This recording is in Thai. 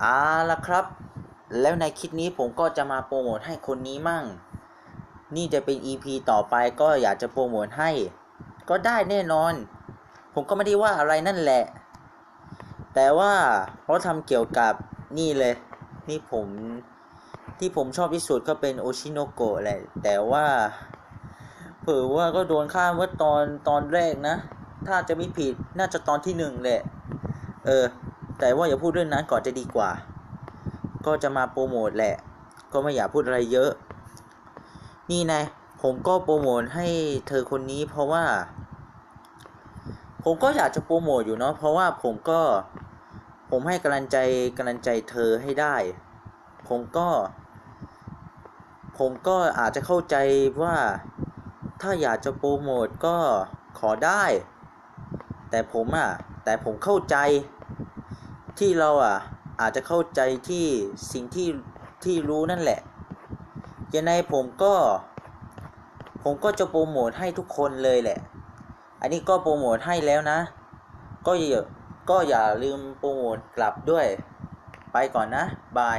เอาละครับ แล้วในคลิปนี้ผมก็จะมาโปรโมทให้คนนี้มั่ง นี่จะเป็น EP ต่อไปก็อยากจะโปรโมทให้ ก็ได้แน่นอน ผมก็ไม่ได้ว่าอะไรนั่นแหละ แต่ว่าเขาทำเกี่ยวกับนี่เลย นี่ผมที่ผมชอบที่สุดก็เป็นโอชิโนโกะแหละ แต่ว่าเผื่อว่าก็โดนฆ่าเมื่อตอนตอนแรกนะ ถ้าจะไม่ผิดน่าจะตอนที่หนึ่งแหละ เออ แต่ว่าอย่าพูดเรื่องนั้นก่อนจะดีกว่า ก็จะมาโปรโมทแหละ ก็ไม่อยากพูดอะไรเยอะ นี่นะผมก็โปรโมทให้เธอคนนี้ เพราะว่า ผมก็อยากจะโปรโมทอยู่เนาะเพราะว่าผมก็ผมให้กำลังใจกำลังใจเธอให้ได้ ผมก็ ผมก็อาจจะเข้าใจว่า ถ้าอยากจะโปรโมทก็ขอได้ แต่ผมอะ แต่ผมเข้าใจ ที่เราอะอาจจะเข้าใจที่สิ่งที่ที่รู้นั่นแหละยังไงผมก็ ผมก็จะโปรโมทให้ทุกคนเลยแหละ อันนี้ก็โปรโมทให้แล้วนะ ก็อย่าก็อย่าลืมโปรโมทกลับด้วย ไปก่อนนะ บาย